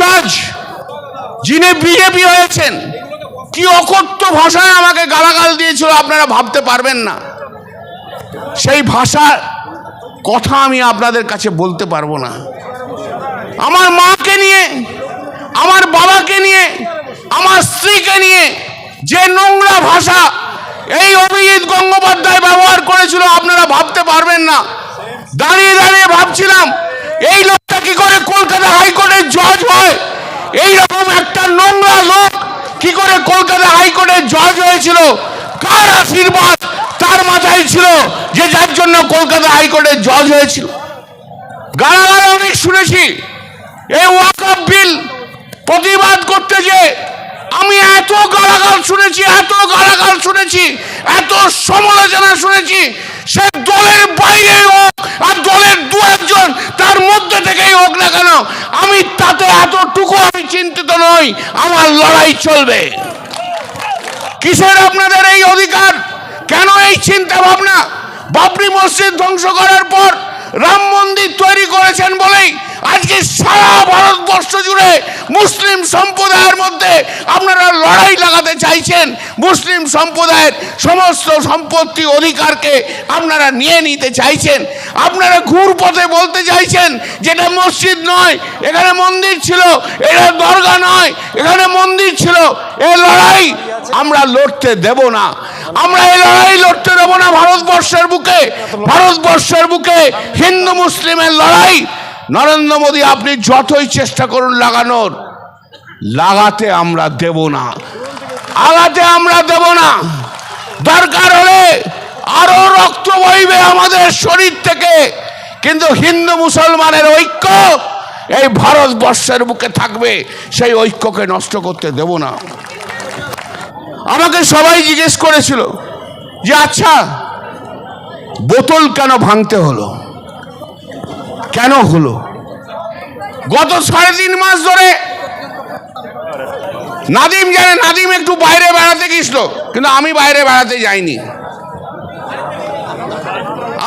জজ যিনি বিজেপি হয়েছেন, কি অকথ্য ভাষায় আমাকে গালাগাল দিয়েছিল আপনারা ভাবতে পারবেন না। সেই ভাষার কথা আমি আপনাদের কাছে বলতে পারব না। আমার মাকে নিয়ে, আমার বাবাকে নিয়ে, আমার স্ত্রীকে নিয়ে যে নোংরা ভাষা এই অভিজিৎ গঙ্গোপাধ্যায় ব্যবহার করেছিল, আপনারা ভাবতে পারবেন না। দাঁড়িয়ে দাঁড়িয়ে ভাবছিলাম, এই লোকটা কি করে কলকাতা হাইকোর্টের জজ হয়? এই রকম একটা নোংরা লোক কি করে কলকাতা হাইকোর্টের জজ হয়েছিল? কার আশীর্বাদ তার মাথায় ছিল যে যার জন্য কলকাতা হাইকোর্টের জজ হয়েছিল? গালাগাল অনেক শুনেছি। এই ওয়াকআপ বিল প্রতিবাদ করতে যে আমি এত গালাগাল শুনেছি, এত গালাগাল শুনেছি, এত সমালোচনা শুনেছি সে দলের বাইরে হোক আর দলের দু একজন, তার মধ্যে থেকেই হোক না কেন, আমি তাতে এতটুকু আমি চিন্তিত নই, আমার লড়াই চলবে। কিসের আপনাদের এই অধিকার? কেন এই চিন্তা ভাবনা বাবরি মসজিদ ধ্বংস করার পর রাম মন্দির তৈরি করেছেন বলেই আজকে সারা ভারতবর্ষ জুড়ে মুসলিম সম্প্রদায়ের মধ্যে আপনারা লড়াই লাগাতে চাইছেন, মুসলিম সম্প্রদায়ের সমস্ত সম্পত্তি অধিকারকে আপনারা নিয়ে নিতে চাইছেন। আপনারা ঘুর পথে বলতে চাইছেন যেটা মসজিদ নয়, এখানে মন্দির ছিল, এটা দরগা নয়, এখানে মন্দির ছিল, এ লড়াই আমরা লড়তে দেব না। আমরা এই লড়াই লড়তে দেব না ভারতবর্ষের বুকে। ভারতবর্ষের বুকে হিন্দু মুসলিমের লড়াই নরেন্দ্র মোদী, আপনি যতই চেষ্টা করুন লাগানোর, লাগাতে আমরা দেব না। আগাতে আমরা দেব না। দরকার হলে আরও রক্ত বইবে আমাদের শরীর থেকে। কিন্তু হিন্দু মুসলমানের ঐক্য এই ভারতবর্ষের বুকে থাকবে, সেই ঐক্যকে নষ্ট করতে দেব না। আমাকে সবাই জিজ্ঞেস করেছিল যে আচ্ছা বোতল কেন ভাঙতে হলো? কেন হলো? গত সাড়ে তিন মাস ধরে নাদিম জানে, নাদিম একটু বাইরে বেড়াতে গেছিল কিন্তু আমি বাইরে বেড়াতে যাইনি।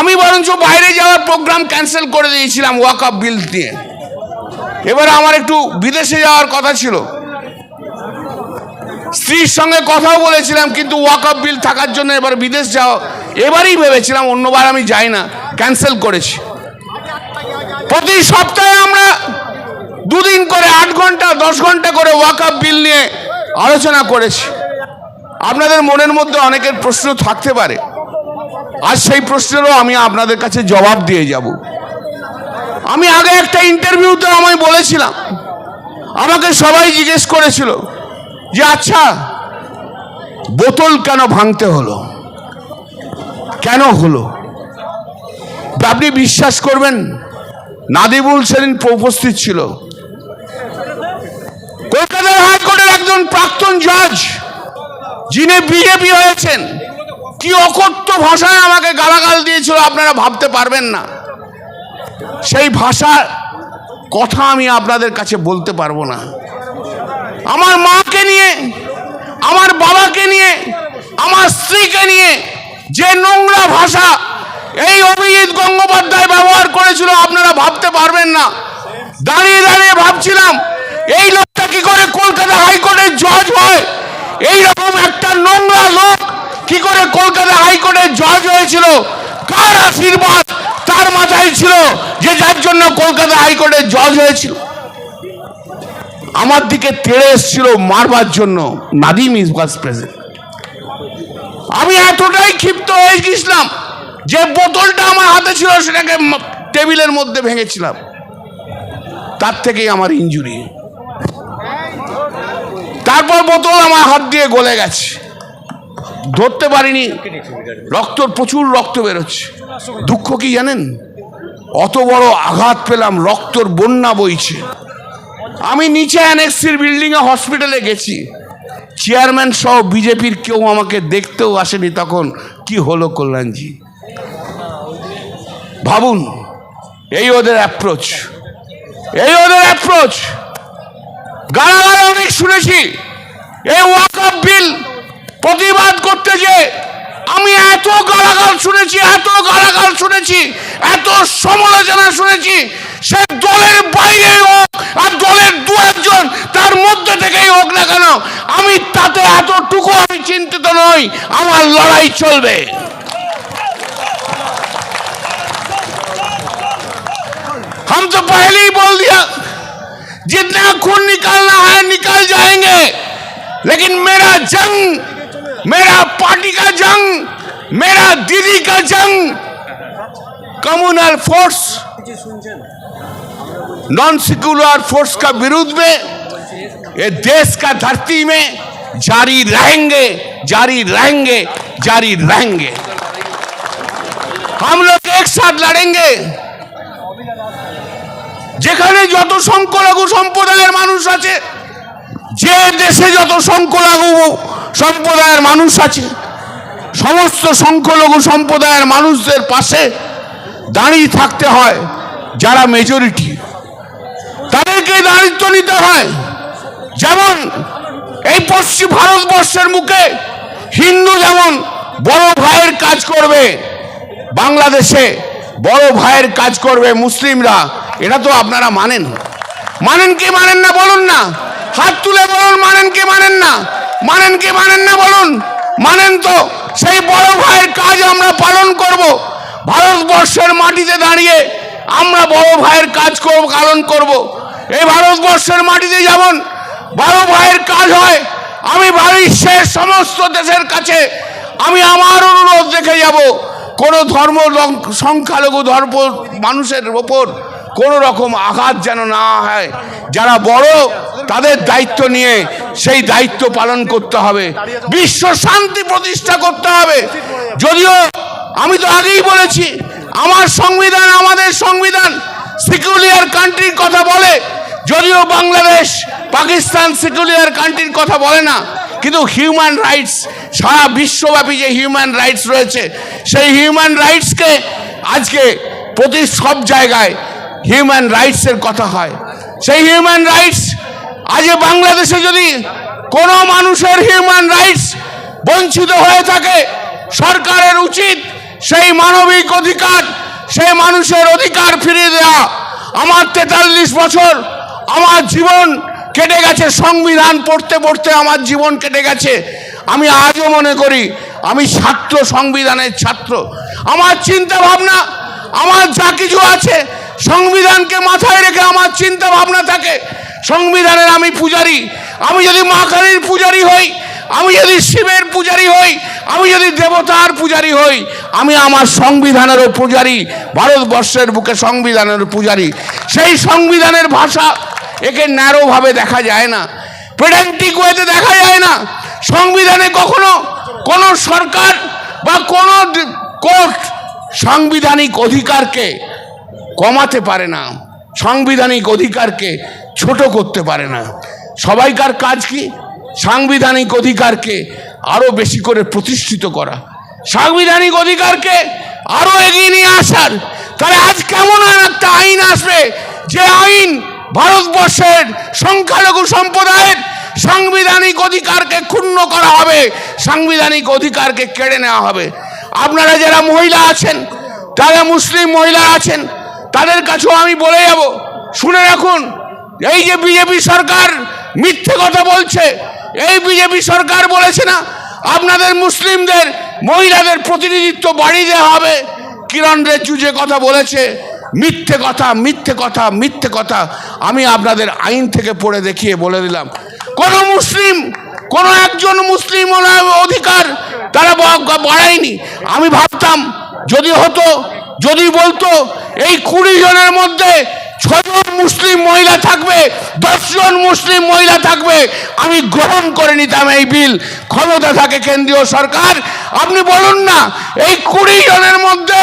আমি বরঞ্চ বাইরে যাওয়ার প্রোগ্রাম ক্যান্সেল করে দিয়েছিলাম ওয়াক আপ বিল দিয়ে। এবার আমার একটু বিদেশে যাওয়ার কথা ছিল। স্ত্রীর সঙ্গে কথাও বলেছিলাম, কিন্তু ওয়াক আপ বিল থাকার জন্য এবার বিদেশ যাওয়া এবারই ভেবেছিলাম, অন্যবার আমি যাই না ক্যান্সেল করেছি। প্রতি সপ্তাহে আমরা দুদিন করে আট ঘণ্টা, দশ ঘণ্টা করে ওয়াক আপ বিল নিয়ে আলোচনা করেছি। আপনাদের মনের মধ্যে অনেকের প্রশ্ন থাকতে পারে। আর সেই প্রশ্নেরও আমি আপনাদের কাছে জবাব দিয়ে যাব। আমি আগে একটা ইন্টারভিউতে আমি বলেছিলাম। আমাকে সবাই জিজ্ঞেস করেছিল যে আচ্ছা বোতল কেন ভাঙতে হলো? কেন হলো? আপনি বিশ্বাস করবেন? নাদিবুল সেদিন উপস্থিত ছিল। কলকাতার হাইকোর্টের একজন প্রাক্তন জজ যিনি বিজেপি হয়েছেন, কি অকথ্য ভাষায় আমাকে গালাগাল দিয়েছিল আপনারা ভাবতে পারবেন না। সেই ভাষার কথা আমি আপনাদের কাছে বলতে পারব না। আমার মাকে নিয়ে, আমার বাবাকে নিয়ে, আমার স্ত্রীকে নিয়ে যে নোংরা ভাষা এই অভিজিৎ গঙ্গোপাধ্যায় ব্যবহার করেছিল, আপনারা ভাবতে পারবেন না। দাঁড়িয়ে দাঁড়িয়ে ভাবছিলাম, এই লোকটা কি করে কলকাতা হাইকোর্টের জজ হয়? এই রকম একটা নোংরা লোক কি করে কলকাতা হাইকোর্টের জজ হয়েছিল? কার আশীর্বাদ তার মাথায় ছিল যে যার জন্য কলকাতা হাইকোর্টের জজ হয়েছিল? আমার দিকে তেড়ে এসেছিল মারবার জন্য নাদিম ইজ ভাইস প্রেসিডেন্ট। আমি এতটাই ক্ষিপ্ত হয়ে গেছিলাম যে বোতলটা আমার হাতে ছিল, সেটাকে টেবিলের মধ্যে ভেঙেছিলাম। তার থেকেই আমার ইঞ্জুরি তারপর বোতল আমার হাত দিয়ে গলে গেছে। ধরতে পারিনি। রক্ত প্রচুর রক্ত বেরোচ্ছে। দুঃখ কি জানেন? অত বড় আঘাত পেলাম, রক্তর বন্যা বইছে। আমি নিচে অ্যানেক্সির বিল্ডিংয়ে হসপিটালে গেছি। চেয়ারম্যান সহ বিজেপির কেউ আমাকে দেখতেও আসেনি তখন। কি হলো কল্যাণজি? ভাবুন, এই ওদের অ্যাপ্রোচ এই ওদের অ্যাপ্রোচ গালাগাল অনেক শুনেছি, এই ওয়াকআপ বিল প্রতিবাদ করতে যে আমি এত গালাগাল শুনেছি, এত গালাগাল শুনেছি, এত সমালোচনা শুনেছি, সে দলের বাইরে হোক আর দলের দু একজন, তার মধ্যে থেকেই হোক না কেন, আমি তাতে এতটুকু আমি চিন্তিত নই, আমার লড়াই চলবে। हम तो पहले ही बोल दिया, जितना खून निकालना है निकल जाएँगे। लेकिन मेरा जंग, मेरा पार्टी का जंग, मेरा दीदी का जंग, communal force non secular force का विरुद्ध में, ये देश का धरती में जारी रहेंगे जारी रहेंगे जारी रहेंगे। हम लोग एक साथ लड़ेंगे। যেখানে যত সংখ্যালঘু সম্প্রদায়ের মানুষ আছে, যে দেশে যত সংখ্যালঘু সম্প্রদায়ের মানুষ আছে, সমস্ত সংখ্যালঘু সম্প্রদায়ের মানুষদের পাশে দাঁড়িয়ে থাকতে হয় যারা মেজরিটি তাদেরকে দায়িত্ব নিতে হয়। যেমন এই পশ্চিম ভারতবর্ষের মুখে হিন্দু যেমন বড় ভাইয়ের কাজ করবে, বাংলাদেশে বড় ভাইয়ের কাজ করবে মুসলিমরা, এটা তো আপনারা মানেন। মানেন কি মানেন না বলুন না। হাত তুলে বলুন, মানেন কি মানেন না। মানেন কি মানেন না বলুন। মানেন তো, সেই বড় ভাইয়ের কাজ আমরা পালন করব। ভারতবর্ষের মাটিতে দাঁড়িয়ে আমরা বড় ভাইয়ের কাজ করব, পালন করব। এই ভারতবর্ষের মাটিতে যেমন বড় ভাইয়ের কাজ হয়, আমি বিশ্বের সমস্ত দেশের কাছে আমি আমার অনুরোধ রেখে যাব। কোনো ধর্ম সংখ্যালঘু ধর্ম মানুষের ওপর কোনো রকম আঘাত যেন না হয়। যারা বড়, তাদের দায়িত্ব নিয়ে সেই দায়িত্ব পালন করতে হবে। বিশ্ব শান্তি প্রতিষ্ঠা করতে হবে। যদিও আমি তো আগেই বলেছি, আমার সংবিধান আমাদের সংবিধান। সিকিউলিয়ার কান্ট্রির কথা বলে, যদিও বাংলাদেশ, পাকিস্তান সিকিউলিয়ার কান্ট্রির কথা বলে না। কিন্তু হিউম্যান রাইটস সারা বিশ্বব্যাপী যে হিউম্যান রাইটস রয়েছে, সেই হিউম্যান রাইটসকে আজকে প্রতি সব জায়গায় হিউম্যান রাইটসের কথা হয়। সেই হিউম্যান রাইটস আজ বাংলাদেশে যদি কোনো মানুষের হিউম্যান রাইটস বঞ্চিত হয়ে থাকে, সরকারের উচিত সেই মানবিক অধিকার, সেই মানুষের অধিকার ফিরিয়ে দেওয়া। আমার তেতাল্লিশ বছর, আমার জীবন কেটে গেছে, সংবিধান পড়তে পড়তে আমার জীবন কেটে গেছে। আমি আজও মনে করি, আমি ছাত্র, সংবিধানের ছাত্র। আমার চিন্তা ভাবনা আমার যা কিছু আছে, সংবিধানকে মাথায় রেখে আমার চিন্তা ভাবনা থাকে। সংবিধানের আমি পূজারি। আমি যদি মা কালীর পূজারি হই, আমি যদি শিবের পূজারি হই, আমি যদি দেবতার পূজারি হই, আমি আমার সংবিধানেরও পূজারি, ভারতবর্ষের বুকে সংবিধানের পূজারি। সেই সংবিধানের ভাষা একে ন্যারোভাবে দেখা যায় না। পেডান্টিক ওয়েতে দেখা যায় না। সংবিধানে কখনো কোনো সরকার বা কোনো কোর্ট সাংবিধানিক অধিকারকে কমাতে পারে না, সাংবিধানিক অধিকারকে ছোট করতে পারে না। সবাইকার কাজ কি? সাংবিধানিক অধিকারকে আরও বেশি করে প্রতিষ্ঠিত করা। সাংবিধানিক অধিকারকে আরও এগিয়ে নিয়ে আসার। তাহলে আজ কেমন একটা আইন আসবে? যে আইন ভারতবর্ষের সংখ্যালঘু সম্প্রদায়ের সাংবিধানিক অধিকারকে ক্ষুণ্ণ করা হবে, সাংবিধানিক অধিকারকে কেড়ে নেওয়া হবে। আপনারা যারা মহিলা আছেন, যারা মুসলিম মহিলা আছেন, তাদের কাছেও আমি বলে যাব, শুনে রাখুন, এই যে বিজেপি সরকার মিথ্যে কথা বলছে, এই বিজেপি সরকার বলেছে না, আপনাদের মুসলিমদের, মহিলাদের প্রতিনিধিত্ব বাড়িয়ে দেওয়া হবে। কিরণ রেজু যে কথা বলেছে মিথ্যে কথা মিথ্যে কথা মিথ্যে কথা আমি আপনাদের আইন থেকে পড়ে দেখিয়ে বলে দিলাম। কোন মুসলিম, কোন একজন মুসলিম অধিকার তারা বাড়ায়নি। আমি ভাবতাম, যদি হতো, যদি বলতো, এই কুড়ি জনের মধ্যে ছজন মুসলিম মহিলা থাকবে, দশজন মুসলিম মহিলা থাকবে, আমি গ্রহণ করে নিতাম এই বিল। ক্ষমতা থাকে কেন্দ্রীয় সরকার। আপনি বলুন না, এই কুড়ি জনের মধ্যে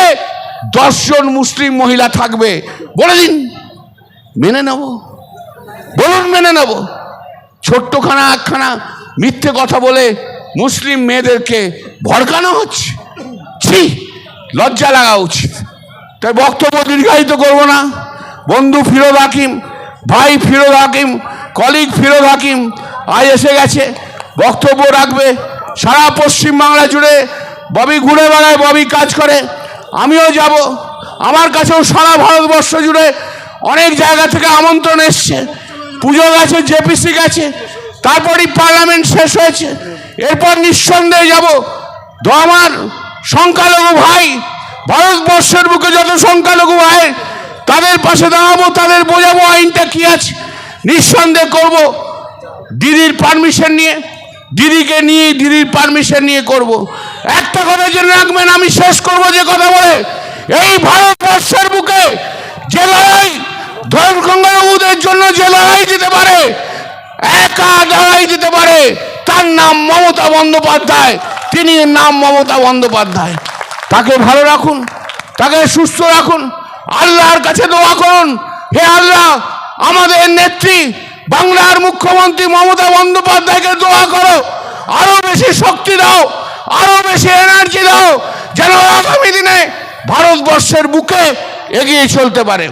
দশজন মুসলিম মহিলা থাকবে। বলে দিন। মেনে নেব। বলুন মেনে নেব। ছোট্টখানা, একখানা মিথ্যে কথা বলে মুসলিম মেয়েদেরকে ভড়কানো হচ্ছে। ছি, লজ্জা লাগা উচিত। তাই বক্তব্য দীর্ঘায়িত করব না। বন্ধু ফিরোজ হাকিম, ভাই ফিরোজ হাকিম কলিগ ফিরোজ হাকিম, আজ এসে গেছে। বক্তব্য রাখবে সারা পশ্চিম বাংলা জুড়ে। ববি ঘুরে বেড়ায় ববি কাজ করে। আমিও যাব। আমার কাছেও সারা ভারতবর্ষ জুড়ে অনেক জায়গা থেকে আমন্ত্রণ এসছে। পুজো গেছে, জেপিসি গেছে, তারপরই পার্লামেন্ট শেষ হয়েছে। এরপর নিঃসন্দেহে যাব। তো আমার সংখ্যালঘু ভাই, ভারতবর্ষের বুকে যত সংখ্যালঘু ভাই, তাদের পাশে দাঁড়াবো, তাদের বোঝাবো আইনটা কি আছে। নিঃসন্দেহ করব। দিদির পারমিশন নিয়ে, দিদিকে নিয়ে, দিদির পারমিশন নিয়ে করব। একটা কথা জেনে রাখবেন, আমি শেষ করব যে কথা বলে। এই ভারতবর্ষের বুকে যে লড়াই ধর্মগঙ্গাবুদের জন্য যে লড়াই দিতে পারে, একা লড়াই দিতে পারে, তার নাম মমতা বন্দ্যোপাধ্যায়। তিনি নাম মমতা বন্দ্যোপাধ্যায়। তাকে ভালো রাখুন, তাকে সুস্থ রাখুন, আল্লাহর কাছে দোয়া করুন। হে আল্লাহ, আমাদের নেত্রী, বাংলার মুখ্যমন্ত্রী মমতা বন্দ্যোপাধ্যায়কে দোয়া করো, আরও বেশি শক্তি দাও। আরও বেশি এনার্জি দাও যেন আগামী দিনে ভারতবর্ষের বুকে এগিয়ে চলতে পারে।